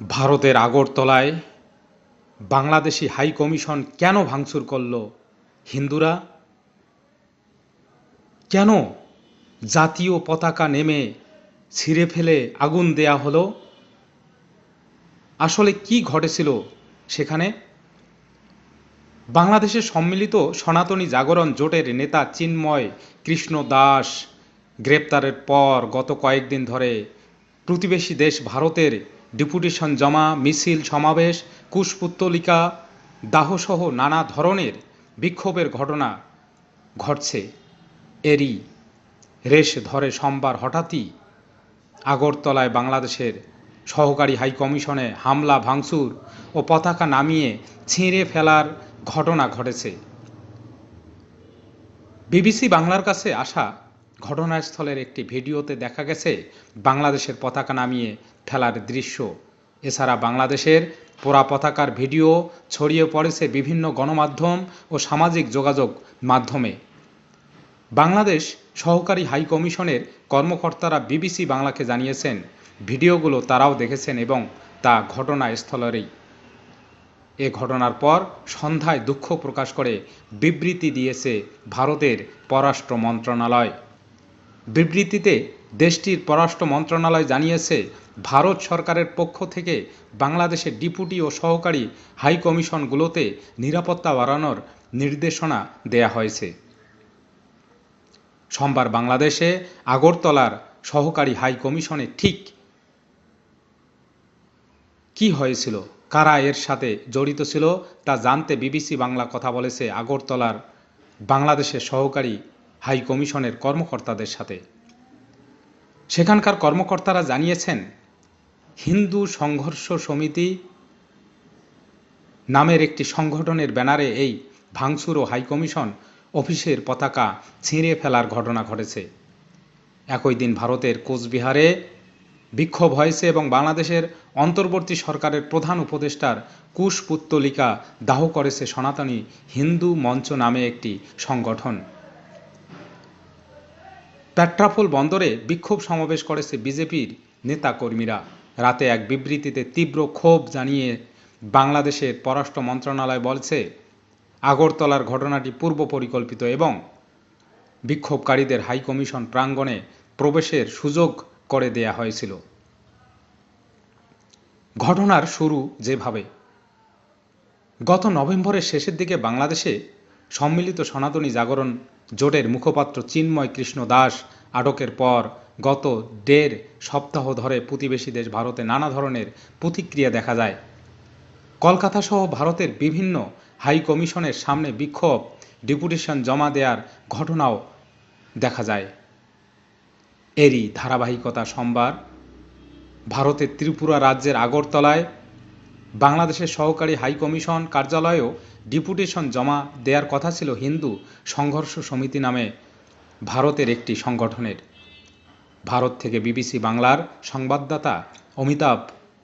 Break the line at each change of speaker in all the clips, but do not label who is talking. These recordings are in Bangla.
ভারতের আগরতলায় বাংলাদেশি হাই কমিশন কেন ভাঙচুর করল? হিন্দুরা? কেন জাতীয় পতাকা নেমে ছিঁড়ে ফেলে আগুন দেয়া হলো? আসলে কি ঘটেছিল সেখানে? বাংলাদেশের সম্মিলিত সনাতনী জাগরণ জোটের নেতা চিন্ময় কৃষ্ণ দাস গ্রেপ্তারের পর গত কয়েকদিন ধরে প্রতিবেশী দেশ ভারতের ডেপুটেশন জমা, মিছিল, সমাবেশ, কুশপুত্তলিকা, দাহসহ নানা ধরনের বিক্ষোভের ঘটনা ঘটছে। এরই রেশ ধরে সোমবার হঠাৎই আগরতলায় বাংলাদেশের সহকারী হাই কমিশনে হামলা, ভাঙচুর ও পতাকা নামিয়ে ছিঁড়ে ফেলার ঘটনা ঘটেছে। বিবিসি বাংলার কাছে আসা ঘটনাস্থলের একটি ভিডিওতে দেখা গেছে বাংলাদেশের পতাকা নামিয়ে ফেলার দৃশ্য। এছাড়া বাংলাদেশের পোড়া পতাকার ভিডিও ছড়িয়ে পড়েছে বিভিন্ন গণমাধ্যম ও সামাজিক যোগাযোগ মাধ্যমে। বাংলাদেশ সহকারী হাই কমিশনের কর্মকর্তারা বিবিসি বাংলাকে জানিয়েছেন, ভিডিওগুলো তারাও দেখেছেন এবং তা ঘটনাস্থলেরই। এ ঘটনার পর সন্ধ্যায় দুঃখ প্রকাশ করে বিবৃতি দিয়েছে ভারতের পররাষ্ট্র মন্ত্রণালয়। বিবৃতিতে দেশটির পররাষ্ট্র মন্ত্রণালয় জানিয়েছে, ভারত সরকারের পক্ষ থেকে বাংলাদেশের ডিপুটি ও সহকারী হাই কমিশনগুলোতে নিরাপত্তা বাড়ানোর নির্দেশনা দেয়া হয়েছে। সোমবার বাংলাদেশে আগরতলার সহকারী হাই কমিশনে ঠিক কি হয়েছিল, কারা এর সাথে জড়িত ছিল তা জানতে বিবিসি বাংলা কথা বলেছে আগরতলার বাংলাদেশের সহকারী হাই কমিশনের কর্মকর্তাদের সাথে। সেখানকার কর্মকর্তারা জানিয়েছেন, হিন্দু সংঘর্ষ সমিতি নামের একটি সংগঠনের ব্যানারে এই ভাঙচুর ও হাইকমিশন অফিসের পতাকা ছিঁড়ে ফেলার ঘটনা ঘটেছে। একই দিন ভারতের কোচবিহারে বিক্ষোভ হয়েছে এবং বাংলাদেশের অন্তর্বর্তী সরকারের প্রধান উপদেষ্টার কুশপুত্তলিকা দাহ করেছে সনাতনী হিন্দু মঞ্চ নামে একটি সংগঠন। পেট্রাফোল বন্দরে বিক্ষোভ সমাবেশ করেছে বিজেপির নেতাকর্মীরা। রাতে এক বিবৃতিতে তীব্র ক্ষোভ জানিয়ে বাংলাদেশের পররাষ্ট্র মন্ত্রণালয় বলছে, আগরতলার ঘটনাটি পূর্ব পরিকল্পিত এবং বিক্ষোভকারীদের হাইকমিশন প্রাঙ্গণে প্রবেশের সুযোগ করে দেয়া হয়েছিল। ঘটনার শুরু যেভাবে। গত নভেম্বরের শেষের দিকে বাংলাদেশে সম্মিলিত সনাতনী জাগরণ জোটের মুখপাত্র চিন্ময় কৃষ্ণ দাস আটকের পর গত দেড় সপ্তাহ ধরে প্রতিবেশী দেশ ভারতে নানা ধরনের প্রতিক্রিয়া দেখা যায়। কলকাতা সহ ভারতের বিভিন্ন হাই কমিশনের সামনে বিক্ষোভ, ডেপুটেশন জমা দেওয়ার ঘটনাও দেখা যায়। এরই ধারাবাহিকতা সোমবার, ভারতের ত্রিপুরা রাজ্যের আগরতলায় বাংলাদেশের সহকারী হাইকমিশন কার্যালয়েও ডিপুটেশন জমা দেওয়ার কথা ছিল হিন্দু সংঘর্ষ সমিতি নামে ভারতের একটি সংগঠনের। ভারত থেকে বিবিসি বাংলার সংবাদদাতা অমিতাভ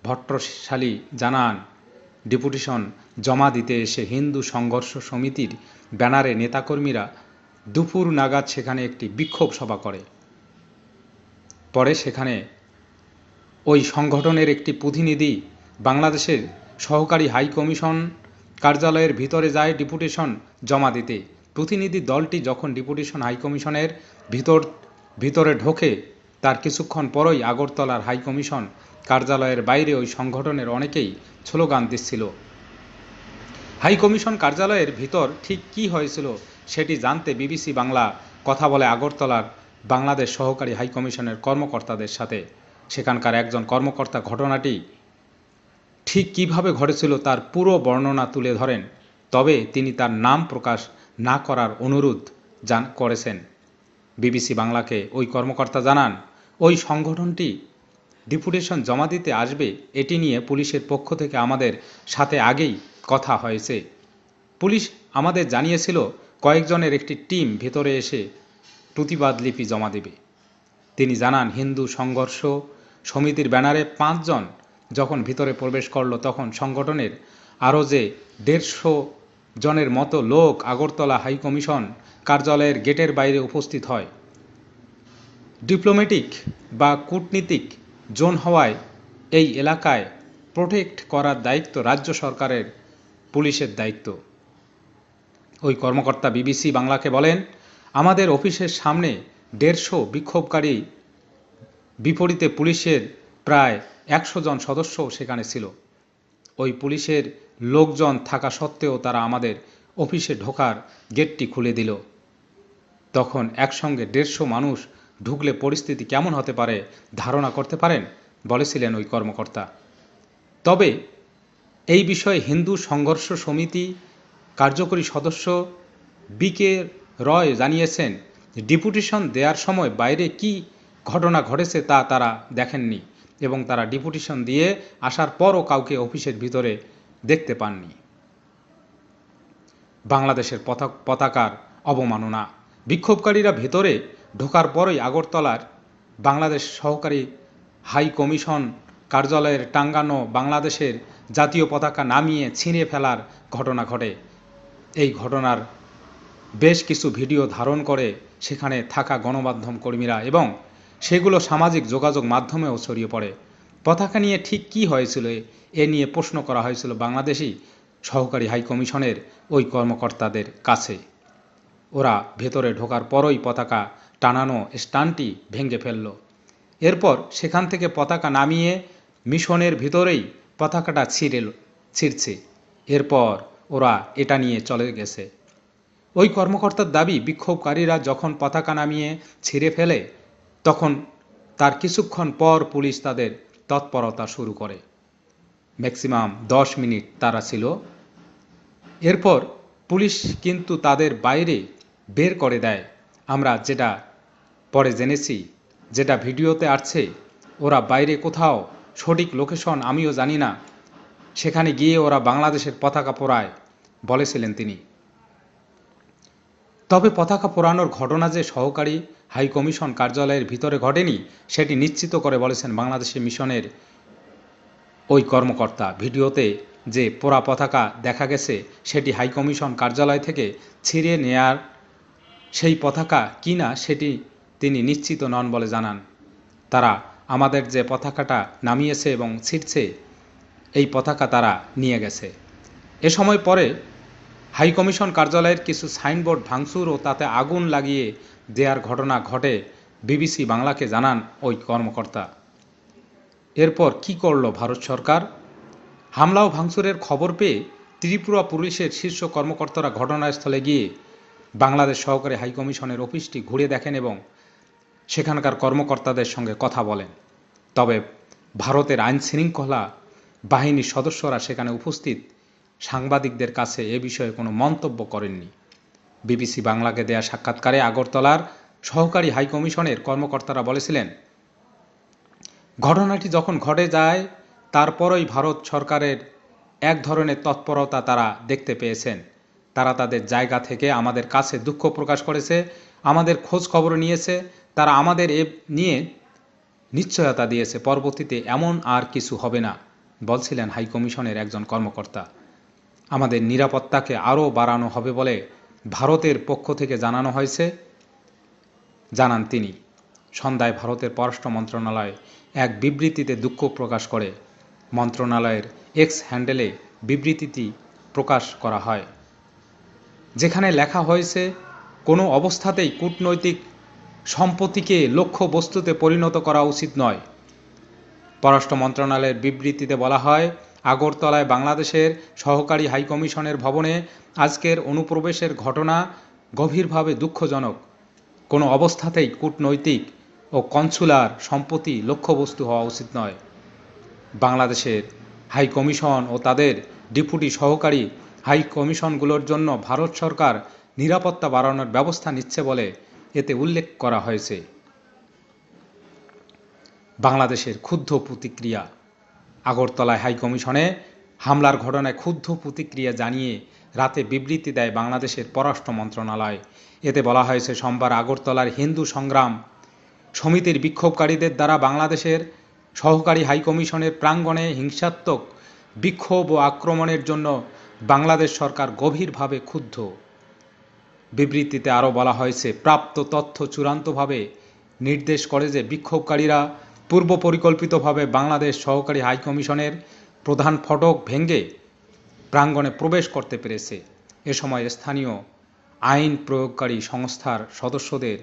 ভট্টশালী জানান, ডিপুটেশন জমা দিতে এসে হিন্দু সংঘর্ষ সমিতির ব্যানারে নেতাকর্মীরা দুপুর নাগাদ সেখানে একটি বিক্ষোভ সভা করে। পরে সেখানে ওই সংগঠনের একটি প্রতিনিধি বাংলাদেশের সহকারী হাই কমিশন কার্যালয়ের ভিতরে যায় ডিপুটেশন জমা দিতে। প্রতিনিধি দলটি যখন ডিপুটেশন হাইকমিশনের ভিতর ভিতরে ঢোকে, তার কিছুক্ষণ পরই আগরতলার হাইকমিশন কার্যালয়ের বাইরে ওই সংগঠনের অনেকেই স্লোগান দিচ্ছিল। হাইকমিশন কার্যালয়ের ভিতর ঠিক কি হয়েছিল সেটি জানতে বিবিসি বাংলা কথা বলে আগরতলার বাংলাদেশ সহকারী হাইকমিশনের কর্মকর্তাদের সাথে। সেখানকার একজন কর্মকর্তা ঘটনাটি ঠিক কীভাবে ঘটেছিল তার পুরো বর্ণনা তুলে ধরেন, তবে তিনি তার নাম প্রকাশ না করার অনুরোধ জান, করেছেন। বিবিসি বাংলাকে ওই কর্মকর্তা জানান, ওই সংগঠনটি ডিপুটেশন জমা দিতে আসবে, এটি নিয়ে পুলিশের পক্ষ থেকে আমাদের সাথে আগেই কথা হয়েছে। পুলিশ আমাদের জানিয়েছিল, কয়েকজনের একটি টিম ভেতরে এসে প্রতিবাদ লিপি জমা দেবে। তিনি জানান, হিন্দু সংঘর্ষ সমিতির ব্যানারে পাঁচজন যখন ভিতরে প্রবেশ করল, তখন সংগঠনের আরও যে দেড়শো জনের মতো লোক আগরতলা হাইকমিশন কার্যালয়ের গেটের বাইরে উপস্থিত হয়। ডিপ্লোম্যাটিক বা কূটনীতিক জোন হওয়ায় এই এলাকায় প্রোটেক্ট করার দায়িত্ব রাজ্য সরকারের, পুলিশের দায়িত্ব। ওই কর্মকর্তা বিবিসি বাংলাকে বলেন, আমাদের অফিসের সামনে দেড়শো বিক্ষোভকারী বিপরীতে পুলিশের প্রায় একশো জন সদস্যও সেখানে ছিল। ওই পুলিশের লোকজন থাকা সত্ত্বেও তারা আমাদের অফিসে ঢোকার গেটটি খুলে দিল। তখন একসঙ্গে দেড়শো মানুষ ঢুকলে পরিস্থিতি কেমন হতে পারে ধারণা করতে পারেন? বলেছিলেন ওই কর্মকর্তা। তবে এই বিষয়ে হিন্দু সংঘর্ষ সমিতি কার্যকরী সদস্য বিকে রয় জানিয়েছেন, ডিপুটেশন দেওয়ার সময় বাইরে কি ঘটনা ঘটেছে তা তারা দেখেননি। এবং তারা ডিপুটেশন দিয়ে আসার পরও কাউকে অফিসের ভিতরে দেখতে পাননি। বাংলাদেশের পতাক পতাকার অবমাননা। বিক্ষোভকারীরা ভেতরে ঢোকার পরই আগরতলার বাংলাদেশ সহকারী হাই কমিশন কার্যালয়ের টাঙ্গানো বাংলাদেশের জাতীয় পতাকা নামিয়ে ছিঁড়ে ফেলার ঘটনা ঘটে। এই ঘটনার বেশ কিছু ভিডিও ধারণ করে সেখানে থাকা গণমাধ্যম কর্মীরা এবং সেগুলো সামাজিক যোগাযোগ মাধ্যমেও ছড়িয়ে পড়ে। পতাকা নিয়ে ঠিক কী হয়েছিল, এ নিয়ে প্রশ্ন করা হয়েছিল বাংলাদেশি সহকারী হাইকমিশনের ওই কর্মকর্তাদের কাছে। ওরা ভেতরে ঢোকার পরই পতাকা টানানো স্টানটি ভেঙে ফেলল। এরপর সেখান থেকে পতাকা নামিয়ে মিশনের ভিতরেই পতাকাটা ছিঁড়ে ছিঁড়ছে। এরপর ওরা এটা নিয়ে চলে গেছে। ওই কর্মকর্তার দাবি, বিক্ষোভকারীরা যখন পতাকা নামিয়ে ছিঁড়ে ফেলে তখন তার কিছুক্ষণ পর পুলিশ তাদের তৎপরতা শুরু করে। ম্যাক্সিমাম দশ মিনিট তারা ছিল। এরপর পুলিশ কিন্তু তাদের বাইরে বের করে দেয়। আমরা যেটা পরে জেনেছি, যেটা ভিডিওতে আসছে, ওরা বাইরে কোথাও সঠিক লোকেশন আমিও জানি না। সেখানে গিয়ে ওরা বাংলাদেশের পতাকা পোড়ায় বলেছিলেন তিনি। তবে পতাকা পোড়ানোর ঘটনা যে সহকারী হাই কমিশন কার্যালয়ের ভিতরে ঘটেনি, সেটি নিশ্চিত করে বলেছেন বাংলাদেশি মিশনের ওই কর্মকর্তা। ভিডিওতে যে পোড়া পতাকা দেখা গেছে, সেটি হাই কমিশন কার্যালয় থেকে ছিঁড়ে নেয়ার সেই পতাকা কি না সেটি তিনি নিশ্চিত নন বলে জানান। তারা আমাদের যে পতাকাটা নামিয়েছে এবং ছিঁড়ছে, এই পতাকা তারা নিয়ে গেছে। এ সময় পরে হাই কমিশন কার্যালয়ের কিছু সাইনবোর্ড ভাঙচুর ও তাতে আগুন লাগিয়ে দেয়ার ঘটনা ঘটে, বিবিসি বাংলাকে জানান ওই কর্মকর্তা। এরপর কি করল ভারত সরকার? হামলা ও ভাঙচুরের খবর পেয়ে ত্রিপুরা পুলিশের শীর্ষ কর্মকর্তারা ঘটনাস্থলে গিয়ে বাংলাদেশ সহকারী হাইকমিশনের অফিসটি ঘুরে দেখেন এবং সেখানকার কর্মকর্তাদের সঙ্গে কথা বলেন। তবে ভারতের আইন শৃঙ্খলা বাহিনীর সদস্যরা সেখানে উপস্থিত সাংবাদিকদের কাছে এ বিষয়ে কোনো মন্তব্য করেননি। বিবিসি বাংলাকে দেয়া সাক্ষাৎকারে আগরতলার সহকারী হাইকমিশনের কর্মকর্তারা বলেছিলেন, ঘটনাটি যখন ঘটে যায়, তারপরই ভারত সরকারের এক ধরনের তৎপরতা তারা দেখতে পেয়েছেন। তারা তাদের জায়গা থেকে আমাদের কাছে দুঃখ প্রকাশ করেছে, আমাদের খোঁজ খবর নিয়েছে, তারা আমাদের এ নিয়ে নিশ্চয়তা দিয়েছে, পরবর্তীতে এমন আর কিছু হবে না, বলছিলেন হাইকমিশনের একজন কর্মকর্তা। আমাদের নিরাপত্তাকে আরও বাড়ানো হবে বলে ভারতের পক্ষ থেকে জানানো হয়েছে। জানান তিনি, সন্ধ্যায় ভারতের পররাষ্ট্র মন্ত্রণালয় এক বিবৃতিতে দুঃখ প্রকাশ করে। মন্ত্রণালয়ের এক্স হ্যান্ডেলে বিবৃতিটি প্রকাশ করা হয়। যেখানে লেখা হয়েছে, কোনো অবস্থাতেই কূটনৈতিক সম্পত্তিকে লক্ষ্য বস্তুতে পরিণত করা উচিত নয়। পররাষ্ট্র মন্ত্রণালয়ের বিবৃতিতে বলা হয় আগরতলায় বাংলাদেশের সহকারী হাইকমিশনের ভবনে আজকের অনুপ্রবেশের ঘটনা গভীরভাবে দুঃখজনক। কোনো অবস্থাতেই কূটনৈতিক ও কনসুলার সম্পত্তি লক্ষ্যবস্তু হওয়া উচিত নয়। বাংলাদেশের হাই কমিশন ও তাদের ডিপুটি সহকারী হাই কমিশনগুলোর জন্য ভারত সরকার নিরাপত্তা বাড়ানোর ব্যবস্থা নিচ্ছে বলে এতে উল্লেখ করা হয়েছে। বাংলাদেশের ক্ষুব্ধ প্রতিক্রিয়া আগরতলায় হাইকমিশনে হামলার ঘটনায় ক্ষুব্ধ প্রতিক্রিয়া জানিয়ে রাতে বিবৃতি দেয় বাংলাদেশের পররাষ্ট্র মন্ত্রণালয়। এতে বলা হয়েছে, সোমবার আগরতলার হিন্দু সংগ্রাম সমিতির বিক্ষোভকারীদের দ্বারা বাংলাদেশের সহকারী হাইকমিশনের প্রাঙ্গণে হিংসাত্মক বিক্ষোভ ও আক্রমণের জন্য বাংলাদেশ সরকার গভীরভাবে ক্ষুব্ধ। বিবৃতিতে আরও বলা হয়েছে, প্রাপ্ত তথ্য চূড়ান্তভাবে নির্দেশ করে যে বিক্ষোভকারীরা পূর্ব পরিকল্পিতভাবে বাংলাদেশ সহকারী হাইকমিশনের প্রধান ফটক ভেঙে প্রাঙ্গণে প্রবেশ করতে পেরেছে। এ সময় স্থানীয় আইন প্রয়োগকারী সংস্থার সদস্যদের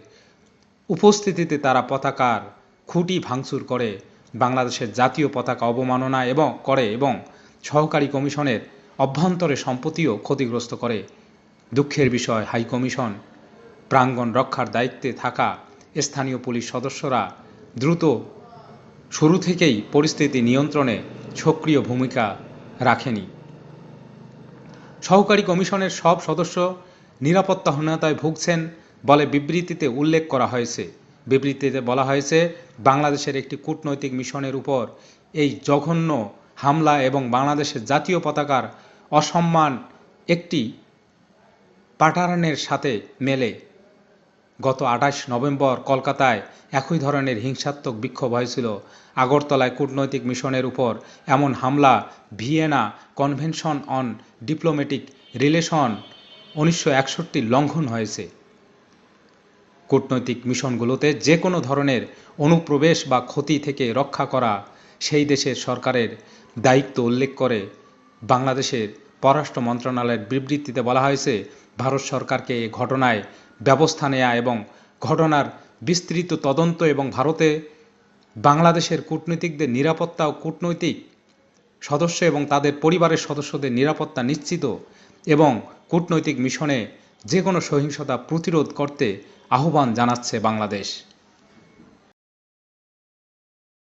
উপস্থিতিতে তারা পতাকার খুঁটি ভাঙচুর করে, বাংলাদেশের জাতীয় পতাকা অবমাননা এবং করে এবং সহকারী কমিশনের অভ্যন্তরে সম্পত্তিও ক্ষতিগ্রস্ত করে। দুঃখের বিষয় হাইকমিশন প্রাঙ্গণ রক্ষার দায়িত্বে থাকা স্থানীয় পুলিশ সদস্যরা দ্রুত শুরু থেকেই পরিস্থিতি নিয়ন্ত্রণে সক্রিয় ভূমিকা রাখেনি। সহকারী কমিশনের সব সদস্য নিরাপত্তাহীনতায় ভুগছেন বলে বিবৃতিতে উল্লেখ করা হয়েছে। বিবৃতিতে বলা হয়েছে, বাংলাদেশের একটি কূটনৈতিক মিশনের উপর এই জঘন্য হামলা এবং বাংলাদেশের জাতীয় পতাকার অসম্মান একটি প্যাটার্নের সাথে মেলে। গত আঠাশ নভেম্বর কলকাতায় একই ধরনের হিংসাত্মক বিক্ষোভ হয়েছিল। আগরতলায় কূটনৈতিক মিশনের উপর এমন হামলা, Vienna convention on diplomatic relation উনিশশো লঙ্ঘন হয়েছে। কূটনৈতিক মিশনগুলোতে যে কোনো ধরনের অনুপ্রবেশ বা ক্ষতি থেকে রক্ষা করা সেই দেশের সরকারের দায়িত্ব উল্লেখ করে বাংলাদেশের পররাষ্ট্র মন্ত্রণালয়ের বিবৃতিতে বলা হয়েছে, ভারত সরকারকে এ ঘটনায় ব্যবস্থা নেয়া এবং ঘটনার বিস্তৃত তদন্ত এবং ভারতে বাংলাদেশের কূটনীতিকদের নিরাপত্তা ও কূটনৈতিক সদস্য এবং তাদের পরিবারের সদস্যদের নিরাপত্তা নিশ্চিত এবং কূটনৈতিক মিশনে যে কোনো সহিংসতা প্রতিরোধ করতে আহ্বান জানাচ্ছে বাংলাদেশ।